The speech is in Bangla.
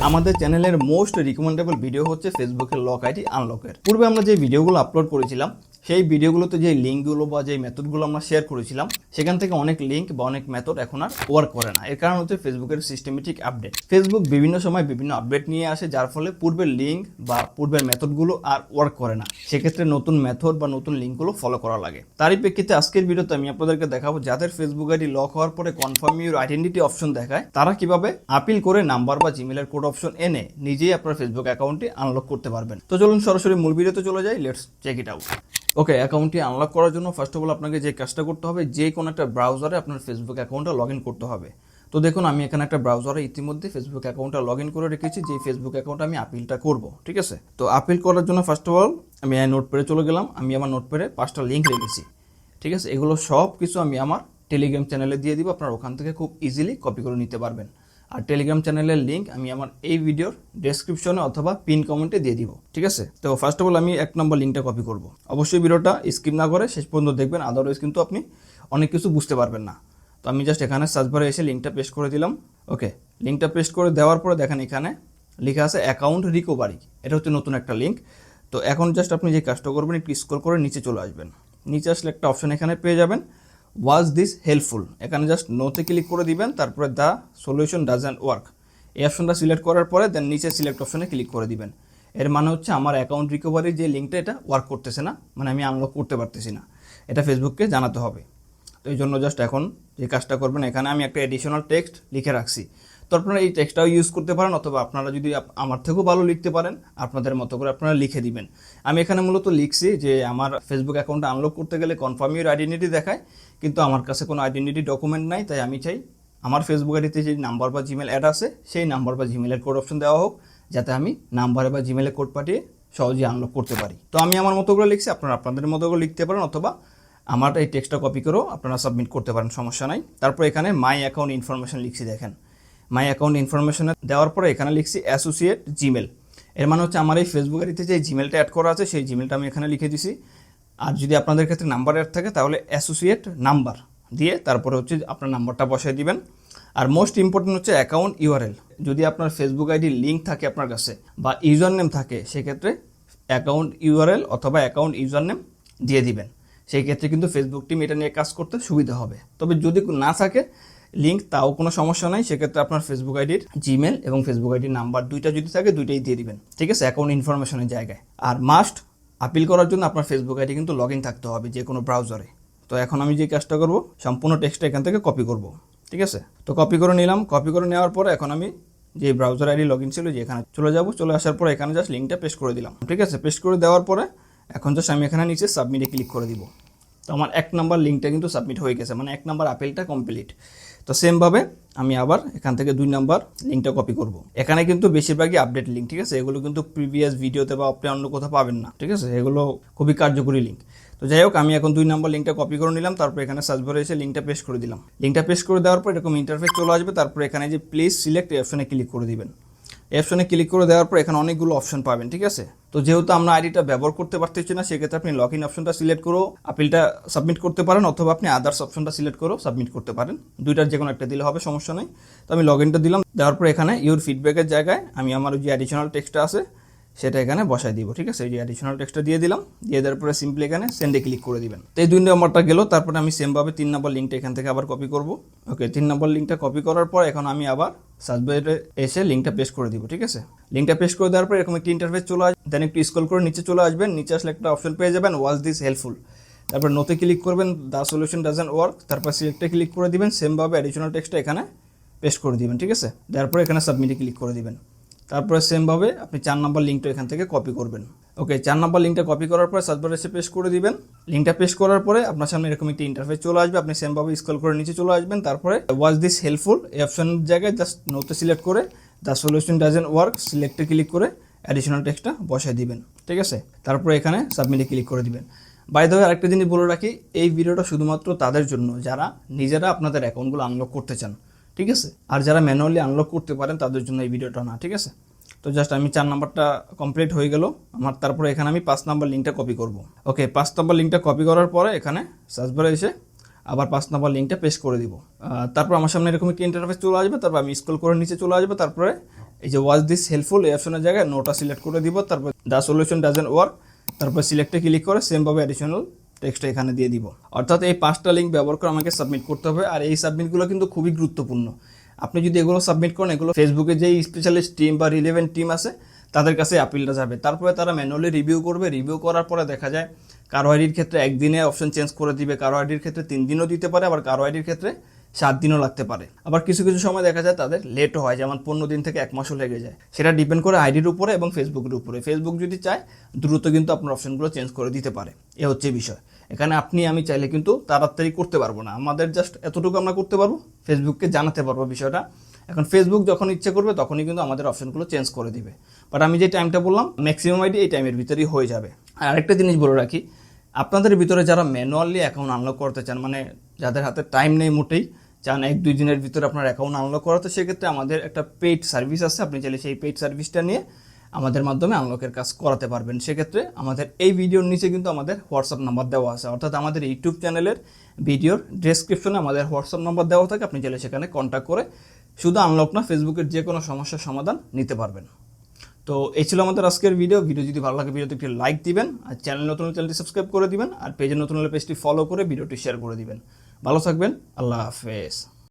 আমাদের চ্যানেলের মোস্ট রিকমেন্ডেবল ভিডিও হচ্ছে ফেসবুকের লক আইডি আনলকের পূর্বে আমরা যে ভিডিওগুলো আপলোড করেছিলাম সেই ভিডিওগুলোতে যে লিঙ্কগুলো বা যে মেথডগুলো আমরা শেয়ার করেছিলাম, সেখান থেকে অনেক লিঙ্ক বা অনেক মেথড এখন আর ওয়ার্ক করে না। এর কারণ হচ্ছে ফেসবুকের সিস্টেমেটিক আপডেট ফেসবুক বিভিন্ন সময় বিভিন্ন আপডেট নিয়ে আসে, যার ফলে পূর্বের লিঙ্ক বা পূর্বের মেথডগুলো আর ওয়ার্ক করে না। সেক্ষেত্রে নতুন মেথড বা নতুন লিঙ্কগুলো ফলো করা লাগে। তারই প্রেক্ষিতে আজকের ভিডিওতে আমি আপনাদেরকে দেখাবো যাদের ফেসবুক আইডি লক হওয়ার পরে কনফার্ম ইউর আইডেন্টিটি অপশন দেখায়, তারা কীভাবে আপিল করে নাম্বার বা জিমেলের কোড অপশন এনে নিজেই আপনার ফেসবুক অ্যাকাউন্টটি আনলক করতে পারবেন। তো চলুন সরাসরি মূল ভিডিওতে চলে যাই let's check it out okay অ্যাকাউন্টটি আনলক করার জন্য ফার্স্ট অফ অল আপনাকে যে কাজটা করতে হবে, যে কোনো একটা ব্রাউজারে আপনার ফেসবুক অ্যাকাউন্টটা লগ ইন করতে হবে। তো দেখুন, আমি এখানে একটা ব্রাউজারে ইতিমধ্যে ফেসবুক অ্যাকাউন্টটা লগ ইন করে রেখেছি যে ফেসবুক অ্যাকাউন্ট আমি আপিলটা করব, ঠিক আছে? তো আপিল করার জন্য ফার্স্ট অফ অল আমি নোট পেরে চলে গেলাম, আমি আমার নোট পেরে পাঁচটা লিঙ্ক রেখেছি, ঠিক আছে? এগুলো সব কিছু আমি আমার টেলিগ্রাম চ্যানেলে দিয়ে দিব, আপনার ওখান থেকে খুব ইজিলি কপি করে নিতে পারবেন। আর টেলিগ্রাম চ্যানেলের লিঙ্ক আমি আমার এই ভিডিওর ডেসক্রিপশনে অথবা পিন কমেন্টে দিয়ে দিব, ঠিক আছে? তো ফার্স্ট অফ অল আমি এক নম্বর লিঙ্কটা কপি করব। অবশ্যই ভিডিওটা স্কিপ না করে শেষ পর্যন্ত দেখবেন আদারওয়াইজ কিন্তু আপনি অনেক কিছু বুঝতে পারবেন না। তো আমি জাস্ট এখানে সার্চ বারে এসে লিঙ্কটা পেস্ট করে দিলাম ওকে লিঙ্কটা পেস্ট করে দেওয়ার পরে দেখেন এখানে লেখা আছে অ্যাকাউন্ট রিকোভারি এটা হচ্ছে নতুন একটা লিঙ্ক তো এখন জাস্ট আপনি যে কাজটা করবেন, একটু স্ক্রল করে নিচে চলে আসবেন। নিচে আসলে একটা অপশন এখানে পেয়ে যাবেন। ওয়াজ দিস হেল্পফুল এখানে জাস্ট নোতে ক্লিক করে দিবেন, তারপরে দ্য সলিউশন ডাজেন্ট ওয়ার্ক এই অপশনটা সিলেক্ট করার পরে দেন নিচে সিলেক্ট অপশনে ক্লিক করে দিবেন। এর মানে হচ্ছে আমার অ্যাকাউন্ট রিকভারির যে লিঙ্কটা এটা ওয়ার্ক করতেছে না মানে আমি আনলক করতে পারতেছি না। এটা ফেসবুককে জানাতে হবে। তো এই জন্য জাস্ট এখন যে কাজটা করবেন, এখানে আমি একটা এডিশনাল টেক্সট লিখে রাখছি। তো আপনারা এই টেক্সটটাও ইউজ করতে পারেন অথবা আপনারা যদি আমার থেকেও ভালো লিখতে পারেন, আপনাদের মতো করে আপনারা লিখে দিবেন। আমি এখানে মূলত লিখছি যে আমার ফেসবুক অ্যাকাউন্টটা আনলক করতে গেলে কনফার্ম ইউর আইডেন্টিটি দেখায়, কিন্তু আমার কাছে কোনো আইডেন্টিটি ডকুমেন্ট নাই, তাই আমি চাই আমার ফেসবুক আইডিতে যে নাম্বার বা জিমেল অ্যাড আছে, সেই নাম্বার বা জিমেলের কোড অপশন দেওয়া হোক, যাতে আমি নাম্বারে বা জিমেলে কোড পাঠিয়ে সহজেই আনলক করতে পারি। তো আমি আমার মতো করে লিখছি, আপনারা আপনাদের মতো করে লিখতে পারেন অথবা আমার এই টেক্সটটা কপি করেও আপনারা সাবমিট করতে পারেন, সমস্যা নাই। তারপর এখানে মাই অ্যাকাউন্ট ইনফরমেশন লিখছি, দেখেন। মাই অ্যাকাউন্ট ইনফরমেশনে দেওয়ার পরে এখানে লিখছি অ্যাসোসিয়েট জিমেল এর মানে হচ্ছে আমার এই ফেসবুক আইডিতে যে জিমেলটা অ্যাড করা আছে, সেই জিমেলটা আমি এখানে লিখে দিছি। আর যদি আপনাদের ক্ষেত্রে নাম্বার অ্যাড থাকে, তাহলে অ্যাসোসিয়েট নাম্বার দিয়ে তারপরে হচ্ছে আপনার নাম্বারটা বসায় দিবেন। আর মোস্ট ইম্পর্টেন্ট হচ্ছে অ্যাকাউন্ট ইউআরএল যদি আপনার ফেসবুক আইডি লিঙ্ক থাকে আপনার কাছে বা ইউজার নেম থাকে, সেক্ষেত্রে অ্যাকাউন্ট ইউআরএল অথবা অ্যাকাউন্ট ইউজার নেম দিয়ে দিবেন। সেই ক্ষেত্রে কিন্তু ফেসবুক টিম এটা নিয়ে কাজ করতে সুবিধা হবে। তবে যদি না থাকে লিঙ্ক তাও কোনো সমস্যা নাই। সেক্ষেত্রে আপনার ফেসবুক আইডির জিমেল এবং ফেসবুক আইডির নাম্বার দুইটা যদি থাকে, দুইটাই দিয়ে দিবেন। ঠিক আছে? অ্যাকাউন্ট ইনফরমেশনের জায়গায়। আর মাস্ট আপিল করার জন্য আপনার ফেসবুক আইডি কিন্তু লগ ইন থাকতে হবে যে কোনো ব্রাউজারে তো এখন আমি যে কাজটা করব, সম্পূর্ণ টেক্সটটা এখান থেকে কপি করব। ঠিক আছে? তো কপি করে নিলাম। কপি করে নেওয়ার পরে এখন আমি যে ব্রাউজার আইডি লগ ইন ছিল, যে এখানে চলে যাব, চলে আসার পরে এখানে জাস্ট লিঙ্কটা পেস্ট করে দিলাম। ঠিক আছে? পেস্ট করে দেওয়ার পরে এখন জাস্ট আমি এখানে নিচে সাবমিটে ক্লিক করে দিব। তো আমার এক নাম্বার লিঙ্কটা কিন্তু সাবমিট হয়ে গেছে। মানে এক নাম্বার আপেলটা কমপ্লিট তো সেমভাবে আমি আবার এখান থেকে দুই নাম্বার লিঙ্কটা কপি করব। এখানে কিন্তু বেশিরভাগই আপডেট লিঙ্ক ঠিক আছে? এগুলো কিন্তু প্রিভিয়াস ভিডিওতে বা আপনি অন্য কোথাও পাবেন না, ঠিক আছে? এগুলো খুবই কার্যকরী লিঙ্ক তো যাই হোক, আমি এখন দুই নাম্বার লিঙ্কটা কপি করে নিলাম, তারপর এখানে সার্চ বারে এসে লিঙ্কটা পেস্ট করে দিলাম। লিঙ্কটা পেস্ট করে দেওয়ার পর এরকম ইন্টারফেস চলে আসবে, তারপর এখানে যে প্লিজ সিলেক্ট অপশনে ক্লিক করে দিবেন। অপশনে ক্লিক করে দেওয়ার পর এখানে অনেকগুলো অপশন পাবেন, ঠিক আছে? তো যেহেতু আমরা আইডিটা ব্যবহার করতে পারতেছি না, সেক্ষেত্রে আপনি লগ ইন অপশনটা সিলেক্ট করো আপিলটা সাবমিট করতে পারেন, অথবা আপনি আদার্স অপশনটা সিলেক্ট করো সাবমিট করতে পারেন। দুইটার যে কোনো একটা দিলে হবে, সমস্যা নেই। তো আমি লগ ইনটা দিলাম, দেওয়ার পর এখানে ইউর ফিডব্যাকের জায়গায় আমি আমার যে অ্যাডিশনাল টেক্সটটা আছে সেটা এখানে বসাই দিব, ঠিক আছে? এই যে অ্যাডিশনাল টেক্সটটা দিয়ে দিলাম। দিয়ে দেওয়ার পরে সিম্পলি এখানে সেন্ডে ক্লিক করে দিবেন। তো এই দুই নম্বরটা গেল, তারপরে আমি সেমভাবে তিন নম্বর লিঙ্কটা এখান থেকে আবার কপি করব। ওকে তিন নম্বর লিঙ্কটা কপি করার পর এখন আমি আবার সার্চ বারে এসে লিঙ্কটা পেস্ট করে দিব, ঠিক আছে? লিঙ্কটা পেস্ট করে দেওয়ার পর এরকম একটি ইন্টারফেস চলে আসবে দেন একটু স্ক্রল করে নিচে চলে আসবেন। নিচে আসলে একটা অপশন পেয়ে যাবেন ওয়াজ দিস হেল্পফুল তারপর নোতে ক্লিক করবেন দ্য সলিউশন ডাজেন্ট ওয়ার্ক তারপর সিলেক্টে ক্লিক করে দিবেন সেমভাবে অ্যাডিশনাল টেক্সটটা এখানে পেস্ট করে দিবেন, ঠিক আছে? তারপরে এখানে সাবমিটে ক্লিক করে দিবেন। তারপরে সেমভাবে আপনি চার নম্বর লিঙ্কটা এখান থেকে কপি করবেন। ওকে চার নম্বর লিঙ্কটা কপি করার পরে সার্চবার এসে পেস্ট করে দিবেন। লিঙ্কটা পেস্ট করার পরে আপনার সামনে এরকম একটি ইন্টারফেস চলে আসবে। আপনি সেমভাবে স্ক্রল করে নিচে চলে আসবেন। তারপরে ওয়াজ দিস হেল্পফুল এই অপশনের জায়গায় জাস্ট নোটে সিলেক্ট করে দ্য সলিউশন ডাজেন্ট ওয়ার্ক সিলেক্টে ক্লিক করে অ্যাডিশনাল টেক্সটটা বসায় দিবেন। ঠিক আছে? তারপরে এখানে সাবমিটে ক্লিক করে দিবেন। বাই দ্য আরেকটা জিনিস বলে রাখি, এই ভিডিওটা শুধুমাত্র তাদের জন্য। যারা নিজেরা আপনাদের অ্যাকাউন্টগুলো আনলক করতে চান ঠিক আছে? আর যারা ম্যানুয়ালি আনলক করতে পারেন, তাদের জন্য এই ভিডিওটা না, ঠিক আছে? তো জাস্ট আমি চার নাম্বারটা কমপ্লিট হয়ে গেল। আমার তারপরে এখানে আমি পাঁচ নাম্বার লিঙ্কটা কপি করব। ওকে পাঁচ নাম্বার লিঙ্কটা কপি করার পরে এখানে সার্চ বারে এসে আবার পাঁচ নাম্বার লিঙ্কটা পেস্ট করে দিব। তারপর আমার সামনে এরকম একটি ইন্টারফেস চলে আসবে, তারপর আমি স্ক্রল করে নিচে চলে আসবে, তারপরে এই যে ওয়াজ দিস হেল্পফুল এই অপশনের জায়গায় নোটা সিলেক্ট করে দিব, তারপর দ্য সলিউশন ডাজেন্ট ওয়ার্ক তারপর সিলেক্টে ক্লিক করে সেমভাবে অ্যাডিশনাল টেক্সটটা এখানে দিয়ে দিব। অর্থাৎ এই পাঁচটা লিঙ্ক ব্যবহার করে আমাকে সাবমিট করতে হবে। আর এই সাবমিটগুলো কিন্তু খুবই গুরুত্বপূর্ণ। আপনি যদি এগুলো সাবমিট করেন, এগুলো ফেসবুকে যেই স্পেশালিস্ট টিম বা রিলেভেন্ট টিম আছে, তাদের কাছে আপিলটা যাবে। তারপরে তারা ম্যানুয়ালি রিভিউ করবে। রিভিউ করার পরে দেখা যায়, কারও আইডির ক্ষেত্রে একদিনে অপশন চেঞ্জ করে দিবে, কারও আইডির ক্ষেত্রে তিন দিনও দিতে পারে, আবার কারও আইডির ক্ষেত্রে সাত দিনও লাগতে পারে। আবার কিছু কিছু সময় দেখা যায় তাদের লেটও হয়, যেমন পনেরো দিন থেকে এক মাসও লেগে যায়। সেটা ডিপেন্ড করে আইডির উপরে এবং ফেসবুকের উপরে। ফেসবুক যদি চায়, দ্রুত কিন্তু আপনার অপশনগুলো চেঞ্জ করে দিতে পারে। এ হচ্ছে বিষয়। এখানে আপনি, আমি চাইলে কিন্তু তাড়াতাড়ি করতে পারব না। আমাদের জাস্ট এতটুকু আমরা করতে পারব ফেসবুককে জানাতে পারব বিষয়টা। এখন ফেসবুক যখন ইচ্ছে করবে, তখনই কিন্তু আমাদের অপশনগুলো চেঞ্জ করে দিবে। বাট আমি যে টাইমটা বললাম ম্যাক্সিমাম আইডি এই টাইমের ভিতরেই হয়ে যাবে। আর আরেকটা জিনিস বলে রাখি আপনাদের ভিতরে যারা ম্যানুয়ালি অ্যাকাউন্ট আনলক করতে চান মানে যাদের হাতে টাইম নেই মোটেই, চান এক দুই দিনের ভিতরে আপনার অ্যাকাউন্ট আনলক করাতে, সেক্ষেত্রে আমাদের একটা পেইড সার্ভিস আছে। আপনি চাইলে সেই পেইড সার্ভিসটা নিয়ে আমাদের মাধ্যমে আনলকের কাজ করাতে পারবেন। সেক্ষেত্রে আমাদের এই ভিডিওর নিচে কিন্তু আমাদের হোয়াটসঅ্যাপ নাম্বার দেওয়া আছে। অর্থাৎ আমাদের ইউটিউব চ্যানেলের ভিডিওর ডেসক্রিপশনে আমাদের হোয়াটসঅ্যাপ নাম্বার দেওয়া থাকে। আপনি চাইলে সেখানে কন্ট্যাক্ট করে শুধু আনলক না ফেসবুকের যে কোনো সমস্যার সমাধান নিতে পারবেন। তো এই ছিল আমাদের আজকের ভিডিও ভিডিও যদি ভালো লাগে, ভিডিওতে একটি লাইক দিবেন, আর চ্যানেল নতুন চ্যানেলটি সাবস্ক্রাইব করে দিবেন, আর পেজে নতুন হলে পেজটি ফলো করে ভিডিওটি শেয়ার করে দিবেন। ভালো থাকবেন, আল্লাহ হাফেজ।